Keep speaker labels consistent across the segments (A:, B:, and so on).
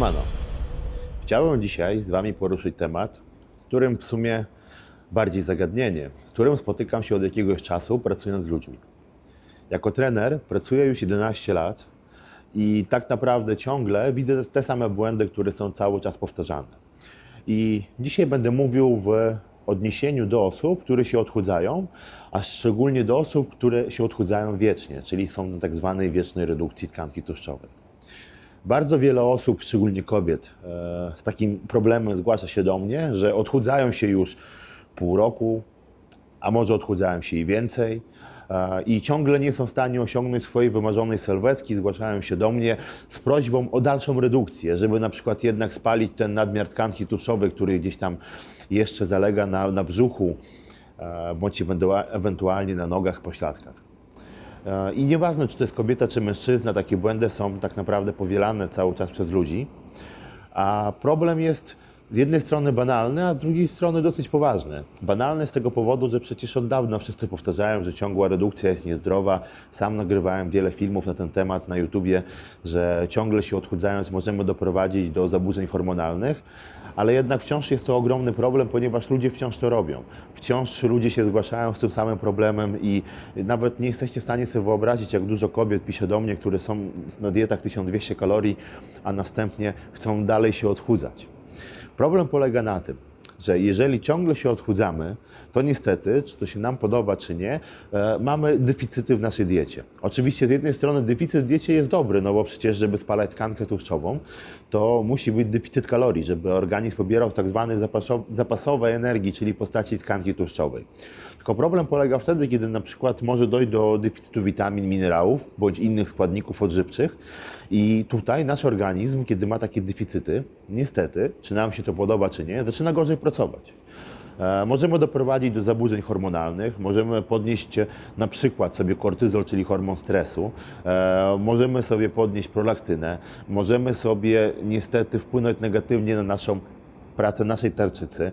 A: Siemano. Chciałem dzisiaj z Wami poruszyć temat, z którym w sumie bardziej zagadnienie, z którym spotykam się od jakiegoś czasu pracując z ludźmi. Jako trener pracuję już 11 lat i tak naprawdę ciągle widzę te same błędy, które są cały czas powtarzane. I dzisiaj będę mówił w odniesieniu do osób, które się odchudzają, a szczególnie do osób, które się odchudzają wiecznie, czyli są na tak zwanej wiecznej redukcji tkanki tłuszczowej. Bardzo wiele osób, szczególnie kobiet, e, z takim problemem zgłasza się do mnie, że odchudzają się już pół roku, a może odchudzają się i więcej. e, I ciągle nie są w stanie osiągnąć swojej wymarzonej sylwetki, zgłaszają się do mnie z prośbą o dalszą redukcję, żeby na przykład jednak spalić ten nadmiar tkanki tłuszczowej, który gdzieś tam jeszcze zalega na, na brzuchu, e, bądź ewentua- ewentualnie na nogach, pośladkach. E, I nieważne, czy to jest kobieta, czy mężczyzna, takie błędy są tak naprawdę powielane cały czas przez ludzi. A problem jest z jednej strony banalny, a z drugiej strony dosyć poważny. Banalny z tego powodu, że przecież od dawna wszyscy powtarzają, że ciągła redukcja jest niezdrowa. Sam nagrywałem wiele filmów na ten temat na YouTubie, że ciągle się odchudzając możemy doprowadzić do zaburzeń hormonalnych. Ale jednak wciąż jest to ogromny problem, ponieważ ludzie wciąż to robią. Wciąż ludzie się zgłaszają z tym samym problemem i nawet nie jesteście w stanie sobie wyobrazić, jak dużo kobiet pisze do mnie, które są na dietach 1200 kalorii, a następnie chcą dalej się odchudzać. Problem polega na tym, że jeżeli ciągle się odchudzamy, to niestety, czy to się nam podoba, czy nie, e, mamy deficyty w naszej diecie. Oczywiście z jednej strony deficyt w diecie jest dobry, no bo przecież, żeby spalać tkankę tłuszczową, to musi być deficyt kalorii, żeby organizm pobierał tak zwany zapaso- zapasowej energii, czyli postaci tkanki tłuszczowej. Tylko problem polega wtedy, kiedy na przykład może dojść do deficytu witamin, minerałów bądź innych składników odżywczych i tutaj nasz organizm, kiedy ma takie deficyty, niestety, czy nam się to podoba, czy nie, zaczyna gorzej pracować. E, Możemy doprowadzić do zaburzeń hormonalnych, możemy podnieść e, na przykład sobie kortyzol, czyli hormon stresu, e, możemy sobie podnieść prolaktynę, możemy sobie niestety wpłynąć negatywnie na naszą pracę naszej tarczycy.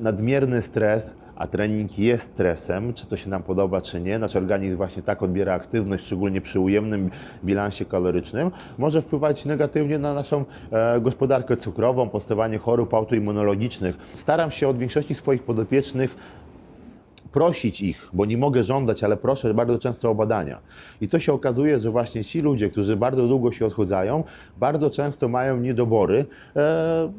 A: Nadmierny stres, a trening jest stresem, czy to się nam podoba, czy nie, nasz organizm właśnie tak odbiera aktywność, szczególnie przy ujemnym bilansie kalorycznym, może wpływać negatywnie na naszą e, gospodarkę cukrową, powstawanie chorób autoimmunologicznych. Staram się od większości swoich podopiecznych prosić ich, bo nie mogę żądać, ale proszę bardzo często o badania. I co się okazuje, że właśnie ci ludzie, którzy bardzo długo się odchudzają, bardzo często mają niedobory. E,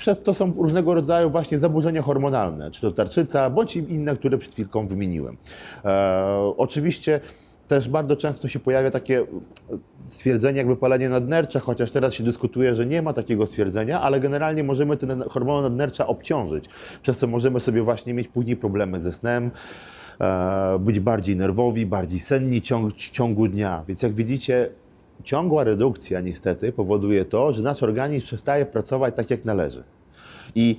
A: przez to są różnego rodzaju właśnie zaburzenia hormonalne, czy to tarczyca, bądź inne, które przed chwilką wymieniłem. E, oczywiście też bardzo często się pojawia takie stwierdzenie jak wypalenie nadnercza, chociaż teraz się dyskutuje, że nie ma takiego stwierdzenia, ale generalnie możemy te hormony nadnercza obciążyć, przez co możemy sobie właśnie mieć później problemy ze snem, e, być bardziej nerwowi, bardziej senni ciąg, ciągu dnia. Więc jak widzicie, ciągła redukcja niestety powoduje to, że nasz organizm przestaje pracować tak jak należy. I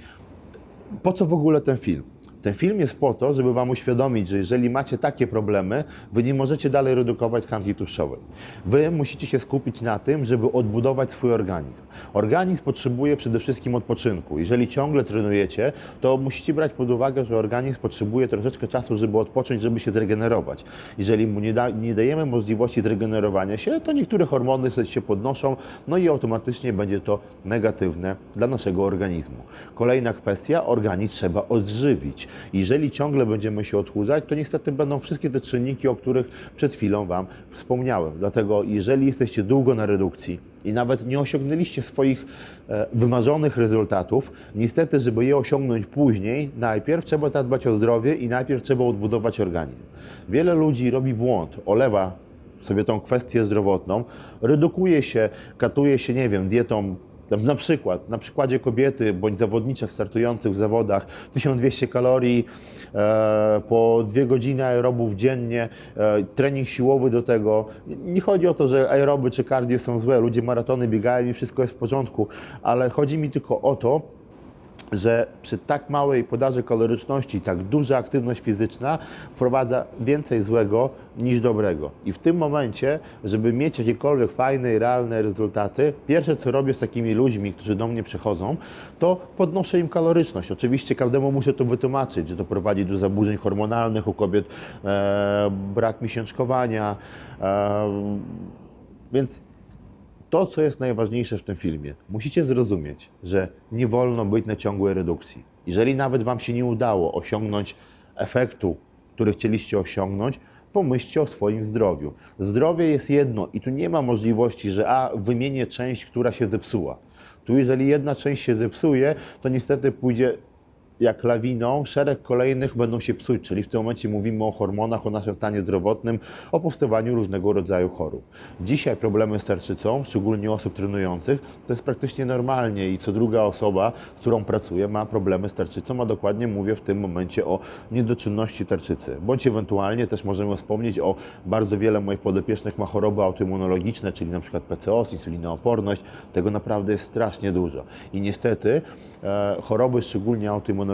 A: po co w ogóle ten film? Ten film jest po to, żeby Wam uświadomić, że jeżeli macie takie problemy, Wy nie możecie dalej redukować tkanki tłuszczowej. Wy musicie się skupić na tym, żeby odbudować swój organizm. Organizm potrzebuje przede wszystkim odpoczynku. Jeżeli ciągle trenujecie, to musicie brać pod uwagę, że organizm potrzebuje troszeczkę czasu, żeby odpocząć, żeby się zregenerować. Jeżeli mu nie, da, nie dajemy możliwości zregenerowania się, to niektóre hormony się podnoszą, no i automatycznie będzie to negatywne dla naszego organizmu. Kolejna kwestia, organizm trzeba odżywić. Jeżeli ciągle będziemy się odchudzać, to niestety będą wszystkie te czynniki, o których przed chwilą Wam wspomniałem. Dlatego jeżeli jesteście długo na redukcji, i nawet nie osiągnęliście swoich e, wymarzonych rezultatów, niestety, żeby je osiągnąć później, najpierw trzeba zadbać o zdrowie i najpierw trzeba odbudować organizm. Wiele ludzi robi błąd, olewa sobie tą kwestię zdrowotną, redukuje się, katuje się, nie wiem, dietą na przykład, na przykładzie kobiety bądź zawodniczych startujących w zawodach 1200 kalorii e, po dwie godziny aerobów dziennie, e, trening siłowy do tego. Nie chodzi o to, że aeroby czy cardio są złe, ludzie maratony biegają i wszystko jest w porządku, ale chodzi mi tylko o to, że przy tak małej podaży kaloryczności, tak duża aktywność fizyczna wprowadza więcej złego niż dobrego. I w tym momencie, żeby mieć jakiekolwiek fajne i realne rezultaty, pierwsze co robię z takimi ludźmi, którzy do mnie przychodzą, to podnoszę im kaloryczność. Oczywiście każdemu muszę to wytłumaczyć, że to prowadzi do zaburzeń hormonalnych u kobiet, e, brak miesiączkowania, e, więc To, co jest najważniejsze w tym filmie, musicie zrozumieć, że nie wolno być na ciągłej redukcji. Jeżeli nawet Wam się nie udało osiągnąć efektu, który chcieliście osiągnąć, pomyślcie o swoim zdrowiu. Zdrowie jest jedno i tu nie ma możliwości, że a wymienię część, która się zepsuła. Tu jeżeli jedna część się zepsuje, to niestety pójdzie jak lawiną, szereg kolejnych będą się psuć, czyli w tym momencie mówimy o hormonach, o naszym stanie zdrowotnym, o powstawaniu różnego rodzaju chorób. Dzisiaj problemy z tarczycą, szczególnie osób trenujących, to jest praktycznie normalnie i co druga osoba, z którą pracuję, ma problemy z tarczycą, a dokładnie mówię w tym momencie o niedoczynności tarczycy. Bądź ewentualnie też możemy wspomnieć o bardzo wiele moich podopiecznych ma choroby autoimmunologiczne, czyli na przykład PCOS, insulinooporność. Tego naprawdę jest strasznie dużo. I niestety e, choroby, szczególnie autoimmunologiczne,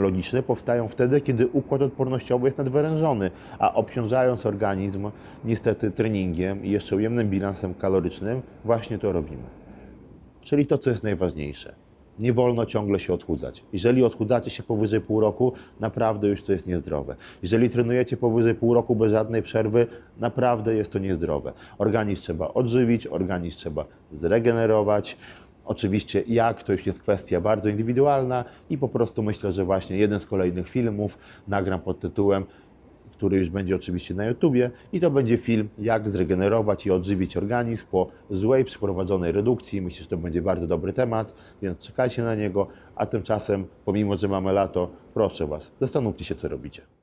A: powstają wtedy, kiedy układ odpornościowy jest nadwyrężony, a obciążając organizm niestety treningiem i jeszcze ujemnym bilansem kalorycznym, właśnie to robimy. Czyli to, co jest najważniejsze. Nie wolno ciągle się odchudzać. Jeżeli odchudzacie się powyżej pół roku, naprawdę już to jest niezdrowe. Jeżeli trenujecie powyżej pół roku bez żadnej przerwy, naprawdę jest to niezdrowe. Organizm trzeba odżywić, organizm trzeba zregenerować. Oczywiście jak, to już jest kwestia bardzo indywidualna i po prostu myślę, że właśnie jeden z kolejnych filmów nagram pod tytułem który już będzie oczywiście na YouTubie i to będzie film, jak zregenerować i odżywić organizm po złej przeprowadzonej redukcji. Myślę, że to będzie bardzo dobry temat, więc czekajcie na niego, a tymczasem, pomimo, że mamy lato, proszę Was, zastanówcie się, co robicie.